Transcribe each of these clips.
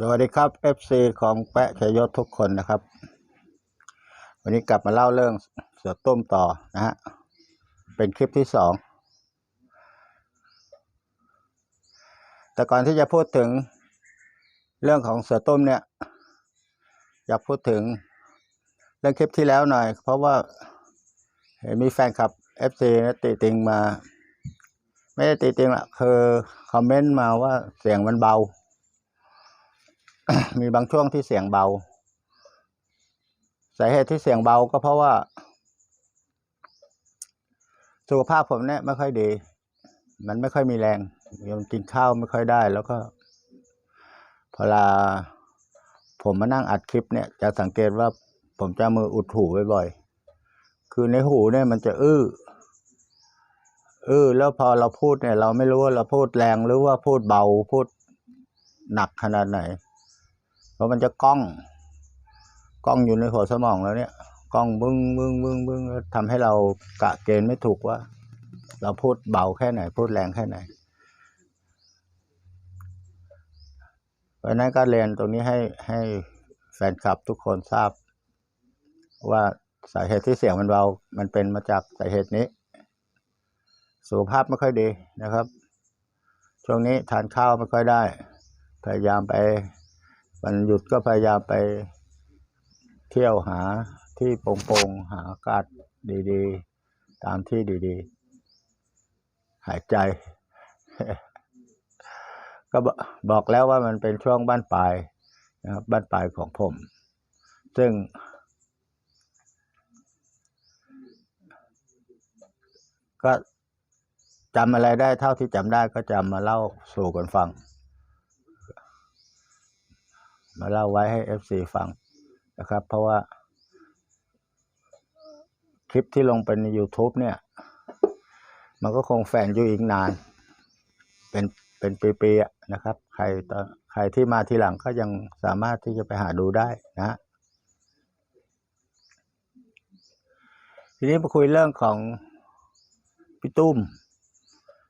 สวัสดีครับ FC ของแปะชยยศทุกคนนะครับ วันนี้กลับมาเล่าเรื่องเสือต้มต่อนะฮะเป็นคลิปที่สองแต่ก่อนที่จะพูดถึงเรื่องของเสือต้มเนี่ย อยากพูดถึงเรื่องคลิปที่แล้วหน่อย เพราะว่าเห็นมีแฟนคลับ FC นะติติงมา ไม่ได้ติติงละคือคอมเมนต์มาว่าเสียงมันเบา มีบางช่วงที่เสียงเบา สาเหตุที่เสียงเบาก็เพราะว่า สุขภาพผมเนี่ยไม่ค่อยดี มันไม่ค่อยมีแรงยังกินข้าวไม่ค่อยได้ แล้วก็พอเวลาผมมานั่งอัดคลิปเนี่ย จะสังเกตว่าผมจะมืออุดหูบ่อยๆ คือในหูเนี่ยมันจะอื้อ อื้อแล้วพอเราพูดเนี่ย เราไม่รู้ว่าเราพูดแรงหรือว่าพูดเบาพูดหนักขนาดไหน เพราะมันจะกล้อง กล้องอยู่ในหัวสมองแล้วเนี่ย กล้องบึ้งบึ้งบึ้งบึ้งแล้วทำให้เรากะเกณฑ์ไม่ถูกว่า เราพูดเบาแค่ไหน พูดแรงแค่ไหน เพราะนั้นก็เรียนตรงนี้ให้ให้แฟนคลับทุกคนทราบ ว่าสาเหตุที่เสียงมันเบา มันเป็นมาจากสาเหตุนี้ สุขภาพไม่ค่อยดีนะครับ ช่วงนี้ทานข้าวไม่ค่อยได้ พยายามไป วันหยุดก็พยายามไปเที่ยวหาที่โปร่งๆหาอากาศดีๆ ตามที่ดีๆ หายใจ ก็บบอกแล้วว่ามันเป็นช่วงบ้านปลายนะครับบ้านปลายของผม ซึ่ง ก็จำอะไรได้เท่าที่จำได้ก็จะมาเล่าสู่กันฟัง มาเล่าไว้ให้ FC ฟังนะครับ เพราะว่า คลิปที่ลงไปใน YouTube เนี่ย มันก็คงแฝงอยู่อีกนาน เป็นเป็นปีๆนะครับ ใครตอนใครที่มาทีหลังก็ยังสามารถที่จะไปหาดูได้นะทีนี้มาคุยเรื่องของพี่ตุ้ม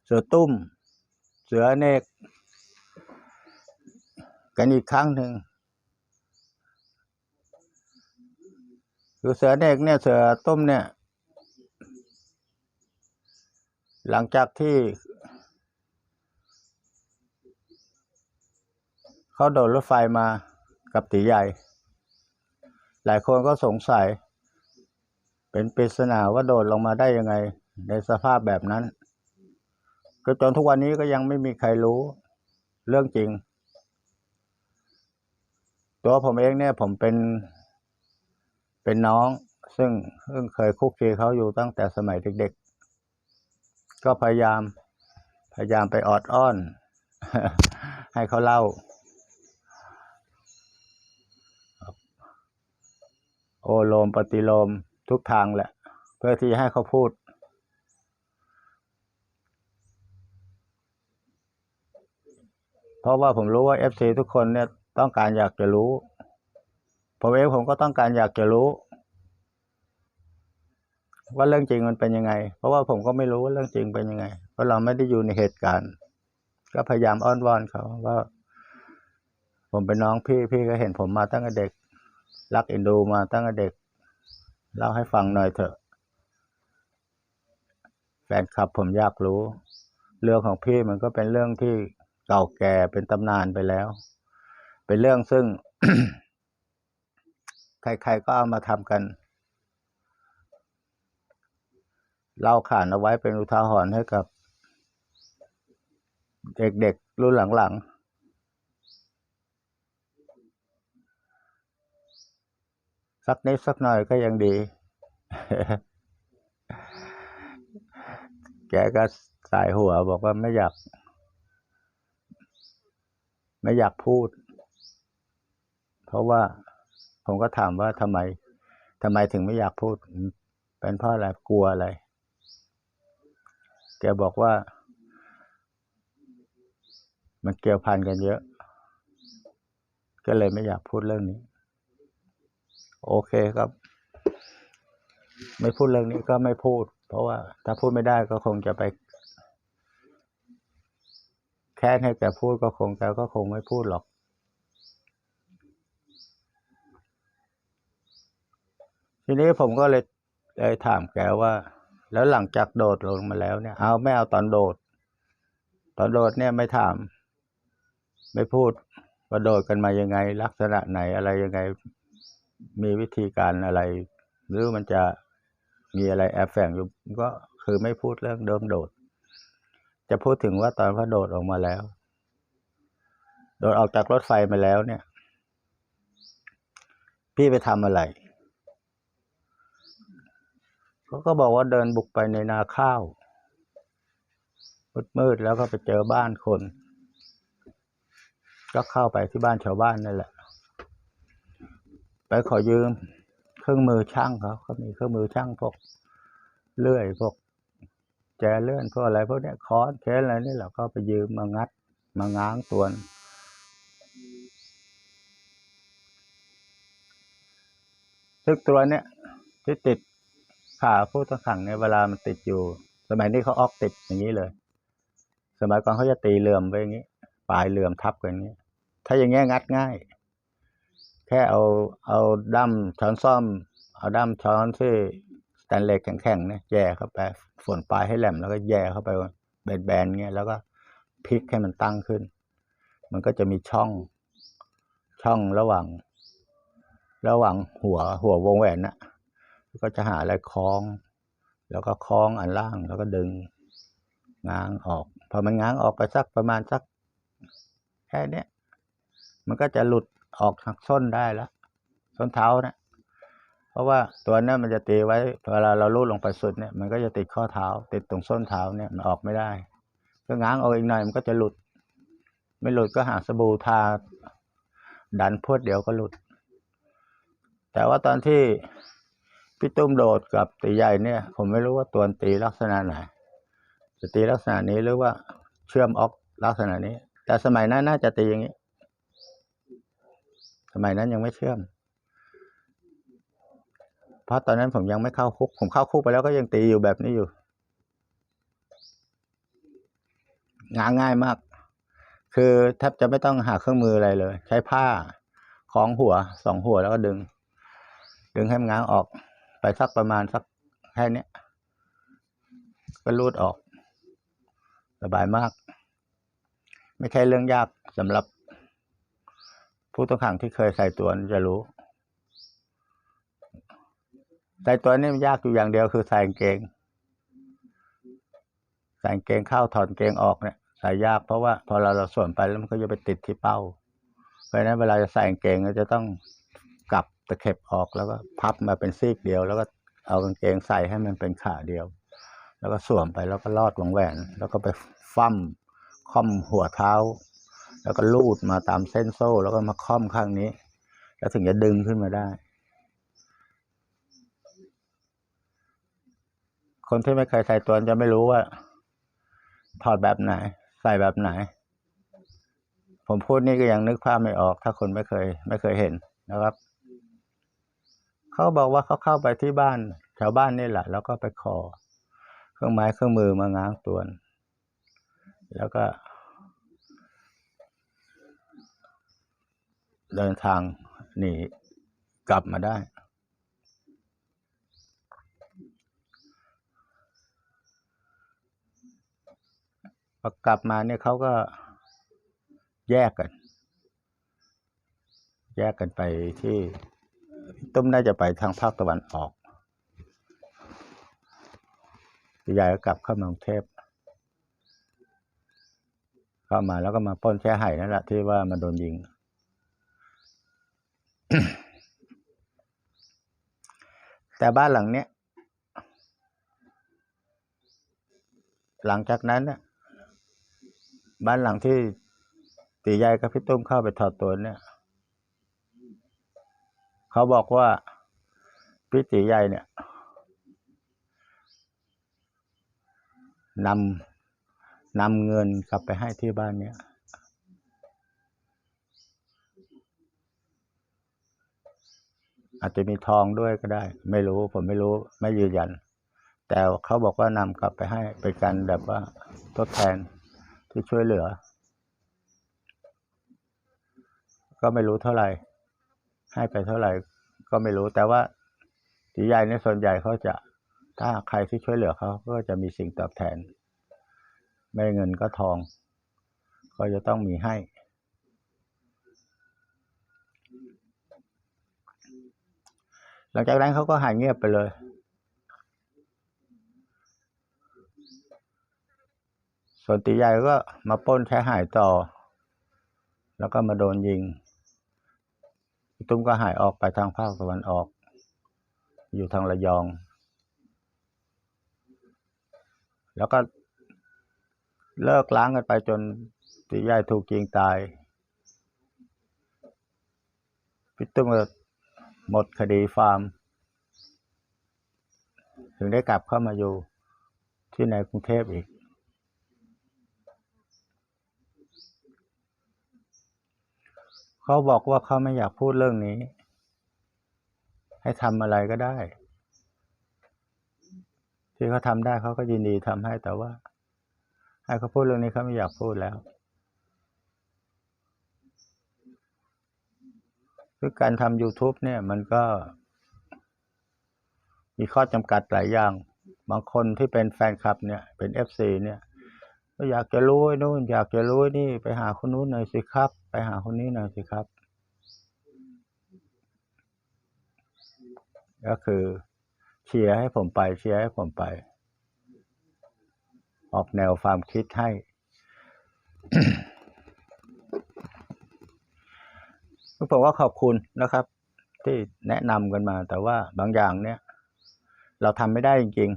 เสือตุ้ม เสือเนก กันอีกครั้งหนึ่ง คือเสือเนกเนี่ยเสือต้มเนี่ย หลังจากที่เขาโดดรถไฟมากับตีใหญ่ หลายคนก็สงสัย เป็นปริศนาว่าโดดลงมาได้ยังไง ในสภาพแบบนั้นก็จนทุกวันนี้ก็ยังไม่มีใครรู้เรื่องจริง ตัวผมเองเนี่ยผมเป็น เป็นน้องซึ่งซึ่งเคยคุกคีเขาอยู่ตั้งแต่สมัยเด็กๆ ก็พยายาม พยายามไปออดอ้อน ให้เขาเล่า โอโลมปฏิโลมทุกทางแหละ เพื่อที่ให้เขาพูด เพราะว่าผมรู้ว่าเอฟซีทุกคนเนี่ยต้องการอยากจะรู้ ผมเองผมก็ต้องการอยากจะรู้ ว่าเรื่องจริงมันเป็นยังไง เพราะว่าผมก็ไม่รู้ว่าเรื่องจริงเป็นยังไง เพราะเราไม่ได้อยู่ในเหตุการณ์ ก็พยายามอ้อนวอนเขาว่า ผมเป็นน้องพี่พี่ก็เห็นผมมาตั้งแต่เด็ก รักเอ็นดูมาตั้งแต่เด็กเล่าให้ฟังหน่อยเถอะ แฟนคลับผมอยากรู้ เรื่องของพี่มันก็เป็นเรื่องที่เก่าแก่เป็นตำนานไปแล้ว เป็นเรื่องซึ่ง ใครๆก็เอามาทำกัน เล่าขานเอาไว้เป็นอุทาหรณ์ให้กับ เด็กๆรุ่นหลังๆสักนิดสักหน่อยก็ยังดี แกก็สายหัวบอกว่าไม่อยาก ไม่อยากพูด เพราะว่า ผมก็ถามว่าทำไมทำไมถึงไม่อยากพูด เป็นเพราะอะไรกลัวอะไร แกบอกว่า มันเกี่ยวพันกันเยอะ ก็เลยไม่อยากพูดเรื่องนี้ โอเคครับ ไม่พูดเรื่องนี้ก็ไม่พูด เพราะว่า ถ้าพูดไม่ได้ก็คงจะไป แค่ให้แกพูดก็คงแกก็คงไม่พูดหรอก ทีนี้ผมก็เลยเลยถามแกว่า แล้วหลังจากโดดลงมาแล้วเนี่ย เอาไม่เอาตอนโดด ตอนโดดเนี่ยไม่ถาม ไม่พูดว่าโดดกันมายังไง ลักษณะไหนอะไรยังไง มีวิธีการอะไร หรือมันจะมีอะไรแอบแฝงอยู่ก็คือไม่พูดเรื่องเดิมโดด จะพูดถึงว่าตอนพอโดดออกมาแล้ว โดดออกจากรถไฟมาแล้วเนี่ย พี่ไปทำอะไร เขาก็บอกว่าเดินบุกไปในนาข้าวมืดๆแล้วก็ไปเจอบ้านคน ก็เข้าไปที่บ้านชาวบ้านนั่นแหละ ไปขอยืมเครื่องมือช่างเขาเขามีเครื่องมือช่างพวกเลื่อยพวกแจเลื่อนพวกอะไรพวกเนี้ยค้อนแขนอะไรนี่แหละก็ไปยืมมางัดมาง้างตัวนซึ่งตัวเนี้ยที่ติด ขาผู้ต้องขังเนี่ยเวลามันติดอยู่ สมัยนี้เขาออกติดอย่างนี้เลย สมัยก่อนเขาจะตีเหลื่อมไว้อย่างนี้ ปลายเหลื่อมทับกันอย่างนี้ ถ้าอย่างเงี้ยงัดง่าย แค่เอาเอาด้ามช้อนซ่อม เอาด้ามช้อนที่สแตนเลสแข็งๆเนี่ยแย่เข้าไปส่วนปลายให้แหลมแล้วก็แย่เข้าไปแบนๆเงี้ยแล้วก็พลิกให้มันตั้งขึ้น มันก็จะมีช่องช่องระหว่าง ระหว่างหัวหัววงแหวนน่ะ ก็จะหาอะไรคล้อง แล้วก็คล้องอันล่างแล้วก็ดึงง้างออก พอมันง้างออกไปสักประมาณสักแค่เนี้ยมันก็จะหลุดออกทางส้นได้แล้วส้นเท้านะเพราะว่าตัวนั้นมันจะตีไว้เวลาเราลูดลงไปสุดเนี่ย มันก็จะติดข้อเท้า ติดตรงส้นเท้าเนี่ยมันออกไม่ได้ก็ง้างออกอีกหน่อยมันก็จะหลุด ไม่หลุดก็หาสบู่ทาดันพวดเดียวก็หลุด แต่ว่าตอนที่ พี่ตุ้มโดดกับตีใหญ่เนี่ย ผมไม่รู้ว่าตัวตีลักษณะไหนจะตีลักษณะนี้หรือว่าเชื่อมออกลักษณะนี้ แต่สมัยนั้นน่าจะตีอย่างนี้ สมัยนั้นยังไม่เชื่อม เพราะตอนนั้นผมยังไม่เข้าคุก ผมเข้าคุกไปแล้วก็ยังตีอยู่แบบนี้อยู่งาง่ายมาก คือแทบจะไม่ต้องหาเครื่องมืออะไรเลย ใช้ผ้าคล้องหัวสองหัวแล้วก็ดึง ดึงให้มันง้างออก สักประมาณสักแค่นี้ก็รูดออก สบายมาก ไม่ใช่เรื่องยากสำหรับ ผู้ต้องขังที่เคยใส่ตัวจะรู้ ใส่ตัวนี่มันยากอยู่อย่างเดียวคือใส่เกง ใส่เกงเข้าถอดเกงออกเนี่ยใส่ยากเพราะว่าพอเราเราส่วนไปแล้วมันก็จะไปติดที่เป้า เพราะนั้นเวลาจะใส่เกงก็จะต้องกลับ ตะเข็บออกแล้วก็พับมาเป็นซีกเดียว แล้วก็เอากางเกงใส่ให้มันเป็นขาเดียว แล้วก็สวมไปแล้วก็ลอดวงแหวน แล้วก็ไปฟั่มค่อมหัวเท้า แล้วก็ลูดมาตามเส้นโซ่ แล้วก็มาค่อมข้างนี้ แล้วถึงจะดึงขึ้นมาได้ คนที่ไม่เคยใส่ตัวจะไม่รู้ว่า ถอดแบบไหน ใส่แบบไหน ผมพูดนี่ก็ยังนึกภาพไม่ออก ถ้าคนไม่เคย ไม่เคยเห็นนะครับ เขาบอกว่าเขาเข้าไปที่บ้านแถวบ้านนี่แหละ แล้วก็ไปขอ เครื่องไม้เครื่องมือมาง้างตัวแล้วก็ เดินทางหนีกลับมาได้ พอกลับมาเนี่ยเขาก็แยกกัน แยกกันไปที่ ตุ้มน่าจะไปทางภาคตะวันออกยายก็กลับเข้ามากรุงเทพเข้ามาแล้วก็มาป้นแช่ไห่นั่นแหละที่ว่ามันโดนยิง แต่บ้านหลังเนี้ยหลังจากนั้นน่ะบ้านหลังที่ตีใหญ่กับพี่ตุ้มเข้าไปถอดตัวเนี่ย เขาบอกว่าพี่ตีใหญ่เนี่ยนำนำเงินกลับไปให้ที่บ้านเนี่ยอาจจะมีทองด้วยก็ได้ ไม่รู้ผมไม่รู้ไม่ยืนยัน แต่เขาบอกว่านำกลับไปให้เป็นการแบบว่าทดแทนที่ช่วยเหลือ ก็ไม่รู้เท่าไหร่ ให้ไปเท่าไหร่ก็ไม่รู้ แต่ว่าตีใหญ่ในส่วนใหญ่เขาจะ ถ้าใครที่ช่วยเหลือเขาก็จะมีสิ่งตอบแทน ไม่เงินก็ทอง ก็จะต้องมีให้ หลังจากนั้นเขาก็หายเงียบไปเลยส่วนตีใหญ่ก็มาป้นแค่หายต่อ แล้วก็มาโดนยิง ตุ้มก็หายออกไปทางภาคตะวันออก อยู่ทางระยอง แล้วก็เลิกล้างกันไปจนตีใหญ่ถูกยิงตายพี่ตุ้มก็หมดคดีฟาร์ม ถึงได้กลับเข้ามาอยู่ที่ในกรุงเทพอีก เขาบอกว่าเขาไม่อยากพูดเรื่องนี้ ให้ทำอะไรก็ได้ ที่เขาทำได้เขาก็ยินดีทำให้แต่ว่า ให้เขาพูดเรื่องนี้เขาไม่อยากพูดแล้วคือการทำ YouTube เนี่ย มันก็ มีข้อจำกัดหลายอย่าง บางคนที่เป็นแฟนคลับเนี่ย เป็น FC เนี่ยก็อยากจะรู้ไอ้นู่น อยากจะรู้นี่ไปหาคนนู้นหน่อยสิครับ หาคนนี้หน่อยสิครับ ก็คือเชียร์ให้ผมไปเชียร์ให้ผมไป ออกแนวความคิดให้ ผมว่าขอบคุณนะครับ ที่แนะนำกันมา แต่ว่าบางอย่างเนี่ย เราทำไม่ได้จริง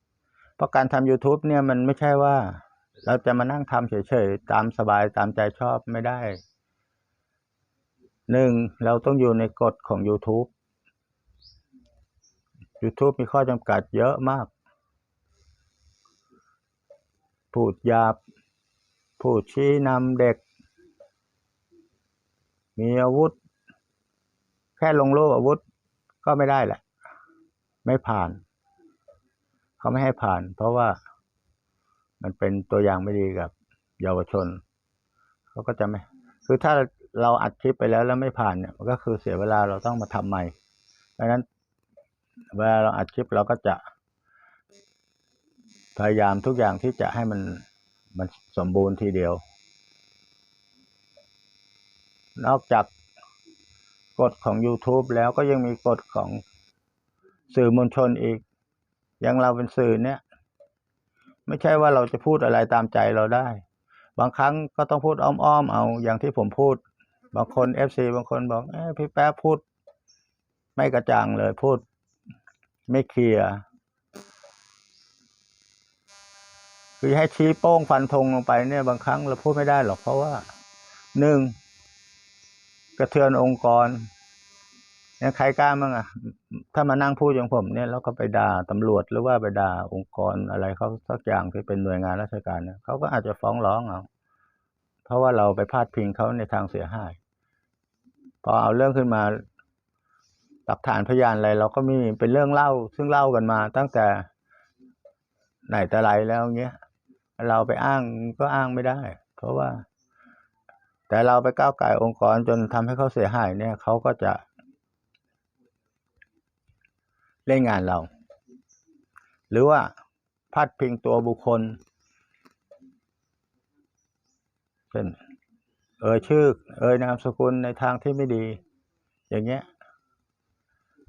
ๆ เพราะการทำ YouTube เนี่ยมันไม่ใช่ว่าเราจะมานั่งทำเฉยๆ ตามสบายตามใจชอบไม่ได้ หนึ่งเราต้องอยู่ในกฎของ YouTube YouTube มีข้อจำกัดเยอะมาก พูดหยาบ พูดชี้นำเด็ก มีอาวุธ แค่ลงรูปอาวุธก็ไม่ได้แหละ ไม่ผ่าน เขาไม่ให้ผ่าน เพราะว่ามันเป็นตัวอย่างไม่ดีกับเยาวชน เขาก็จะไม่ คือถ้า เราอัดคลิปไปแล้วแล้วไม่ผ่านเนี่ยมันก็คือเสียเวลาเราต้องมาทำใหม่ดังนั้นเวลาเราอัดคลิปเราก็จะ พยายามทุกอย่างที่จะให้มันมันสมบูรณ์ทีเดียว นอกจากกฎของ YouTube แล้วก็ยังมีกฎของสื่อมวลชนอีก อย่างเราเป็นสื่อเนี่ย ไม่ใช่ว่าเราจะพูดอะไรตามใจเราได้ บางครั้งก็ต้องพูดอ้อมๆ เอาอย่างที่ผมพูด บางคน FC บางคนบอกเอพี่แป๊บพูด ไม่กระจ่างเลยพูด ไม่เคลียร์คือให้ชี้โป้งฟันธงลงไปเนี่ยบางครั้งเราพูดไม่ได้หรอกเพราะว่าหนึ่งกระเทือนองค์กรเนี่ยใครกล้ามั่งอะถ้ามานั่งพูดอย่างผมเนี่ยแล้วก็ไปด่าตำรวจหรือว่าไปด่าองค์กรอะไรเขาสักอย่างที่เป็นหน่วยงานราชการเนี่ยเขาก็อาจจะฟ้องร้องเอาเพราะว่าเราไปพาดพิงเขาในทางเสียหาย พอเอาเรื่องขึ้นมา หลักฐานพยานอะไรเราก็มีเป็นเรื่องเล่า ซึ่งเล่ากันมา ตั้งแต่ไหนแต่ไรแล้วเงี้ย เราไปอ้างก็อ้างไม่ได้ เพราะว่า แต่เราไปก้าวไก่องค์กรจนทำให้เขาเสียหาย เนี่ยเขาก็จะเล่นงานเรา หรือว่าพาดพิงตัวบุคคลเช่น เอ่ยชื่อ เอ่ยนามสกุลในทางที่ไม่ดี อย่างเงี้ย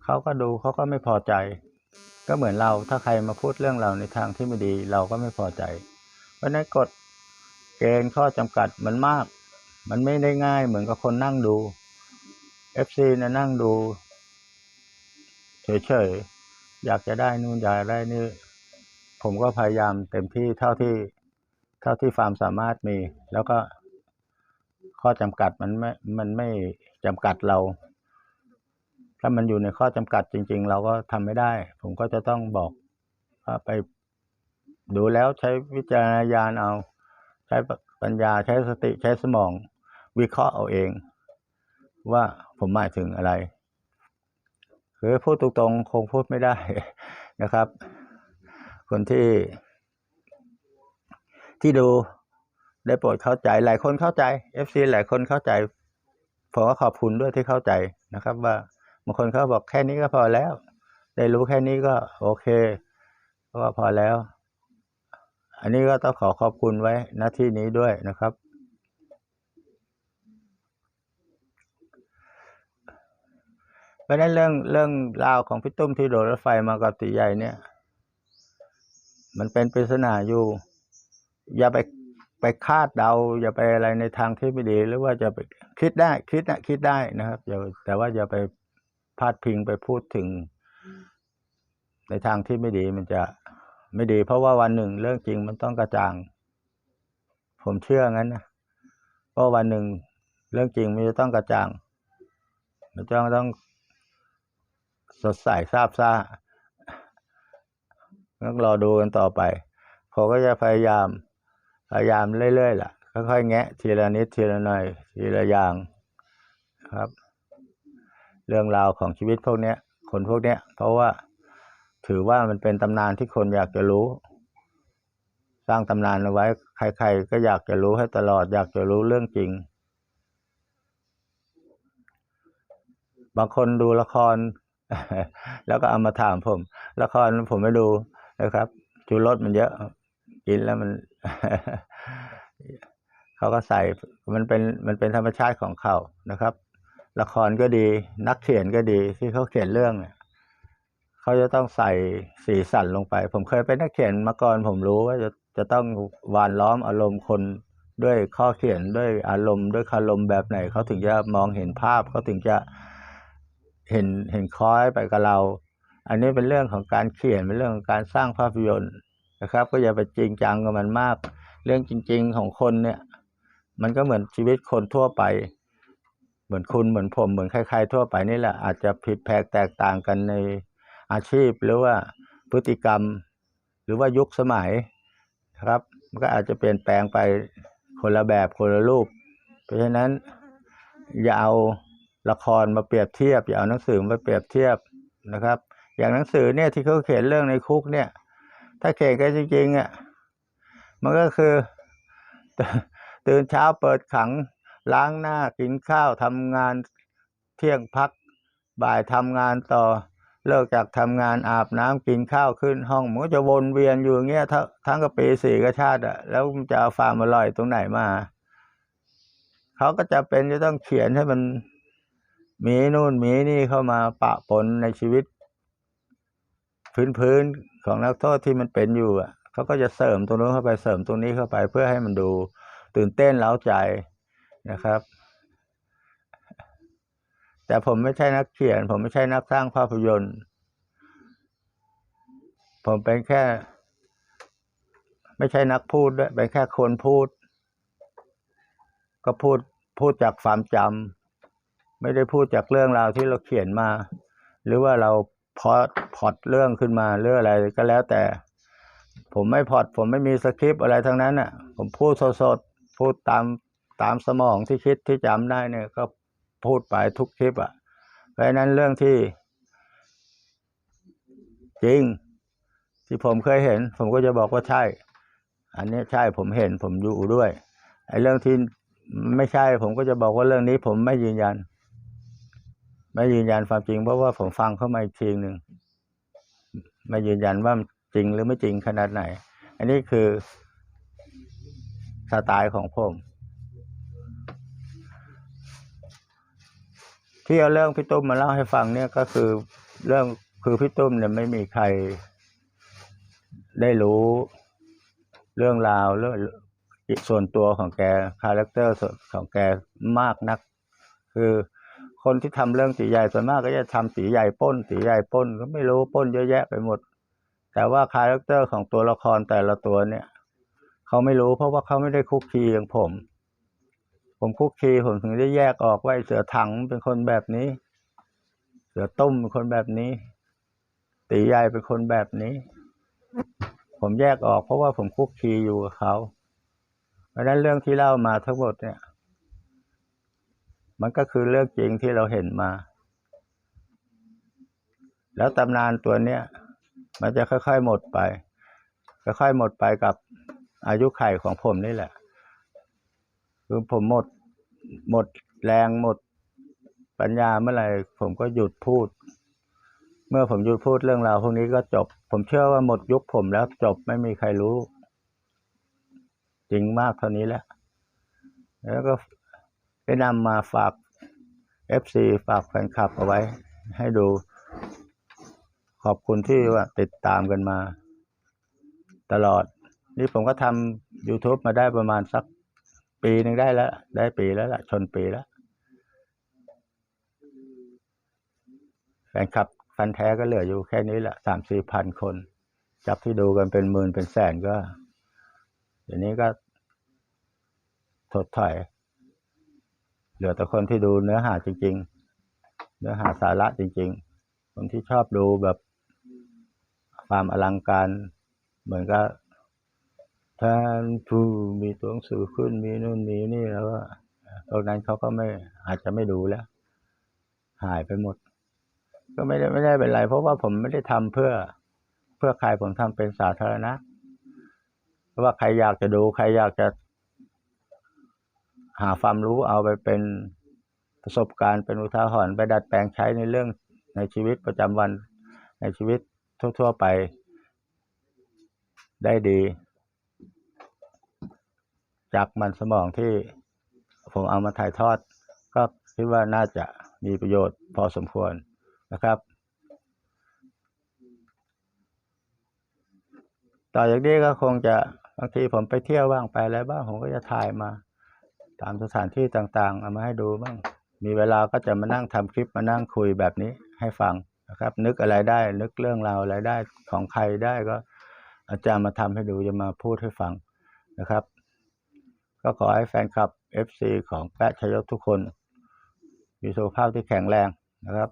เขาก็ดูเขาก็ไม่พอใจ ก็เหมือนเราถ้าใครมาพูดเรื่องเราในทางที่ไม่ดี เราก็ไม่พอใจ เพราะนั้นกฎเกณฑ์ข้อจำกัดมันมาก มันไม่ได้ง่ายเหมือนกับคนนั่งดู FC นะนั่งดูเฉยๆ อยากจะได้นู่นอยากได้นี่ ผมก็พยายามเต็มที่เท่าที่ เท่าที่ฟาร์มสามารถมี แล้วก็ ข้อจำกัดมันไม่ มันไม่จำกัดเรา ถ้ามันอยู่ในข้อจำกัดจริง ๆ เราก็ทำไม่ได้ ผมก็จะต้องบอกว่าไปดูแล้วใช้วิจารณญาณเอา ใช้ปัญญาใช้สติใช้สมอง วิเคราะห์เอาเอง ว่าผมหมายถึงอะไรคือพูดตรงๆคงพูดไม่ได้นะครับ คนที่ที่ดู ได้โปรดเข้าใจหลายคนเข้าใจ FC หลายคนเข้าใจผมก็ขอบคุณด้วยที่เข้าใจนะครับ ว่าบางคนเขาบอกแค่นี้ก็พอแล้ว ได้รู้แค่นี้ก็โอเคก็พอแล้ว อันนี้ก็ต้องขอขอบคุณไว้ณที่นี้ด้วยนะครับ เพราะฉะนั้นเรื่องเรื่องราวของพี่ตุ้มที่โดดรถไฟมากับตีใหญ่เนี่ย มันเป็นปริศนาอยู่ อย่าไป ไปคาดเดาอย่าไปอะไรในทางที่ไม่ดี หรือว่าจะไปคิดได้คิดนะคิดได้นะครับอย่าแต่ว่าอย่าไปพาดพิงไปพูดถึง ในทางที่ไม่ดีมันจะไม่ดี เพราะว่าวันหนึ่งเรื่องจริงมันต้องกระจ่าง ผมเชื่องั้นนะเพราะวันหนึ่งเรื่องจริงมันจะต้องกระจ่างมันจะต้องสดใสซาบซ่าต้องรอดูกันต่อไปเขาก็จะพยายาม พยายามเรื่อยๆล่ะค่อยๆแงะ ทีละนิดทีละหน่อยทีละอย่างครับ เรื่องราวของชีวิตพวกเนี้ย คนพวกเนี้ย เพราะว่าถือว่ามันเป็นตำนานที่คนอยากจะรู้ สร้างตำนานเอาไว้ ใคร ๆ ก็อยากจะรู้ให้ตลอด อยากจะรู้เรื่องจริง บางคนดูละคร แล้วก็เอามาถามผม ละครผมไม่ดูนะครับจูรสมันเยอะ กินแล้วมัน เขาก็ใส่มันเป็นมันเป็นธรรมชาติของเขานะครับ ละครก็ดี นักเขียนก็ดีที่เขาเขียนเรื่องเนี่ยเขาจะต้องใส่สีสันลงไป ผมเคยเป็นนักเขียนมาก่อน ผมรู้ว่าจะจะต้องวานล้อมอารมณ์คนด้วยข้อเขียนด้วยอารมณ์ด้วยคารมแบบไหนเขาถึงจะมองเห็นภาพเขาถึงจะเห็นเห็นคล้อยไปกับเรา อันนี้เป็นเรื่องของการเขียนเป็นเรื่องของการสร้างภาพยนตร์ นะครับ ก็อย่าไปจริงจังกับมันมาก เรื่องจริง ๆ ของคนเนี่ย มันก็เหมือนชีวิตคนทั่วไป เหมือนคุณเหมือนผมเหมือนใครๆทั่วไปนี่แหละอาจจะผิดแผกแตกต่างกันในอาชีพหรือว่าพฤติกรรม หรือว่ายุคสมัยครับมันก็อาจจะเปลี่ยนแปลงไปคนละแบบคนละรูป เพราะฉะนั้น อย่าเอาละครมาเปรียบเทียบ อย่าเอาหนังสือมาเปรียบเทียบนะครับ อย่างหนังสือเนี่ยที่เขาเขียนเรื่องในคุกเนี่ย ถ้าเขียนกันจริงๆอะมันก็คือ ตื่นเช้าเปิดขัง ล้างหน้ากินข้าวทำงานเที่ยงพัก บ่ายทำงานต่อ เลิกจากทำงานอาบน้ำกินข้าวขึ้นห้องมันก็จะวนเวียนอยู่เงี้ยทั้งกับปีสี่กบชาติอะแล้วมันจะเอาความอร่อยตรงไหนมาเขาก็จะเป็นจะต้องเขียนให้มันมีนู่นมีนี่เข้ามาปะปนในชีวิต พื้นพื้นๆ ของนักโทษที่มันเป็นอยู่อะเขาก็จะเสริมตรงนู้นเข้าไปเสริมตรงนี้เข้าไปเพื่อให้มันดูตื่นเต้นเล้าใจนะครับ แต่ผมไม่ใช่นักเขียน ผมไม่ใช่นักสร้างภาพยนตร์ ผมเป็นแค่ ไม่ใช่นักพูดด้วยเป็นแค่คนพูด ก็พูดพูดจากความจำไม่ได้พูดจากเรื่องราวที่เราเขียนมา หรือว่าเรา พอพอดเรื่องขึ้นมาเรื่องอะไรก็แล้วแต่ ผมไม่พอดผมไม่มีสคริปต์อะไรทั้งนั้นอะ ผมพูดสดๆพูดตามตามสมองที่คิดที่จำได้เนี่ย ก็พูดไปทุกคลิปอะ เพราะฉะนั้นเรื่องที่ จริง ที่ผมเคยเห็น ผมก็จะบอกว่าใช่ อันนี้ใช่ผมเห็นผมอยู่ด้วยไอ้เรื่องที่ไม่ใช่ ผมก็จะบอกว่าเรื่องนี้ผมไม่ยืนยัน ไม่ยืนยันความจริงเพราะว่าผมฟังเข้ามาอีกทีหนึ่งไม่ยืนยันว่าจริงหรือไม่จริงขนาดไหน อันนี้คือสไตล์ของผมที่เอาเรื่องพี่ตุ้มมาเล่าให้ฟังเนี่ยก็คือเรื่องคือพี่ตุ้มเนี่ยไม่มีใครได้รู้เรื่องราวเรื่องส่วนตัวของแกคาแรคเตอร์ของแกมากนัก คือ คนที่ทำเรื่องตีใหญ่ส่วนมากก็จะทำตีใหญ่ป้นตีใหญ่ป้นก็ไม่รู้ป้นเยอะแยะไปหมด แต่ว่าคาแรคเตอร์ของตัวละครแต่ละตัวเนี่ยเขาไม่รู้เพราะว่าเขาไม่ได้คุกคีอย่างผม ผมคุกคีผมถึงได้แยกออกว่าเสือถังเป็นคนแบบนี้ เสือต้มเป็นคนแบบนี้ ตีใหญ่เป็นคนแบบนี้ ผมแยกออกเพราะว่าผมคุกคีอยู่กับเขาเพราะฉะนั้นเรื่องที่เล่ามาทั้งหมดเนี่ย มันก็คือเรื่องจริงที่เราเห็นมา แล้วตำนานตัวเนี้ยมันจะค่อยๆหมดไป ค่อยๆหมดไปกับอายุไขของผมนี่แหละ คือผมหมด หมดแรงหมดปัญญาเมื่อไหร่ผมก็หยุดพูด เมื่อผมหยุดพูดเรื่องราวพวกนี้ก็จบ ผมเชื่อว่าหมดยุคผมแล้วจบไม่มีใครรู้ จริงมากเท่านี้แหละแล้วก็ ได้นำมาฝาก FC ฝากแฟนคลับเอาไว้ ให้ดู ขอบคุณที่ว่าติดตามกันมา ตลอด นี่ผมก็ทำ YouTube มาได้ประมาณสักปีหนึ่งได้แล้ว ได้ปีแล้วล่ะ ชนปีแล้ว แฟนคลับฟันแท้ก็เหลืออยู่แค่นี้แหละสามสี่พันคน จับที่ดูกันเป็นหมื่นเป็นแสนก็เดี๋ยวนี้ก็ถดถอย เหลือแต่คนที่ดูเนื้อหาจริง ๆ เนื้อหาสาระจริง ๆ คนที่ชอบดูแบบความอลังการ เหมือนกับท่านผู้มีตัวหนังสือขึ้นมีนู่นมีนี่แล้วก็ตรงนั้นเขาก็ไม่อาจจะไม่ดูแล้ว หายไปหมด ก็ไม่ได้ไม่ได้เป็นไร เพราะว่าผมไม่ได้ทำเพื่อเพื่อใครผมทำเป็นสาธารณะเพราะว่าใครอยากจะดู ใครอยากจะ หาความรู้เอาไปเป็นประสบการณ์เป็นอุทาหรณ์ไปดัดแปลงใช้ในเรื่องในชีวิตประจำวันในชีวิตทั่ว ๆ ไปได้ดี จากมันสมองที่ผมเอามาถ่ายทอด ก็คิดว่าน่าจะมีประโยชน์พอสมควรนะครับ ต่อจากนี้ก็คงจะบางทีผมไปเที่ยวบ้างไปอะไรบ้างผมก็จะถ่ายมา ตามสถานที่ต่างๆ เอามาให้ดูบ้าง มีเวลาก็จะมานั่งทำคลิปมานั่งคุยแบบนี้ให้ฟังนะครับ นึกอะไรได้ นึกเรื่องราวอะไรได้ของใครได้ก็ อาจารย์มาทำให้ดูจะมาพูดให้ฟังนะครับ ก็ขอให้แฟนคลับ FC ของแปะชยศทุกคน มีสุขภาพที่แข็งแรงนะครับ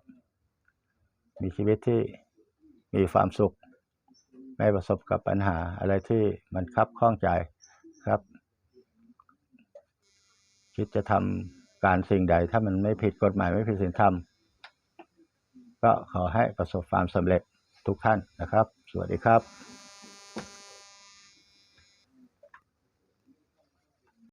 มีชีวิตที่มีความสุข ไม่ประสบกับปัญหาอะไรที่มันคับข้องใจครับ คิดจะทำการสิ่งใด ถ้ามันไม่ผิดกฎหมายไม่ผิดศีลธรรม ก็ขอให้ประสบความสำเร็จทุกท่านนะครับ สวัสดีครับ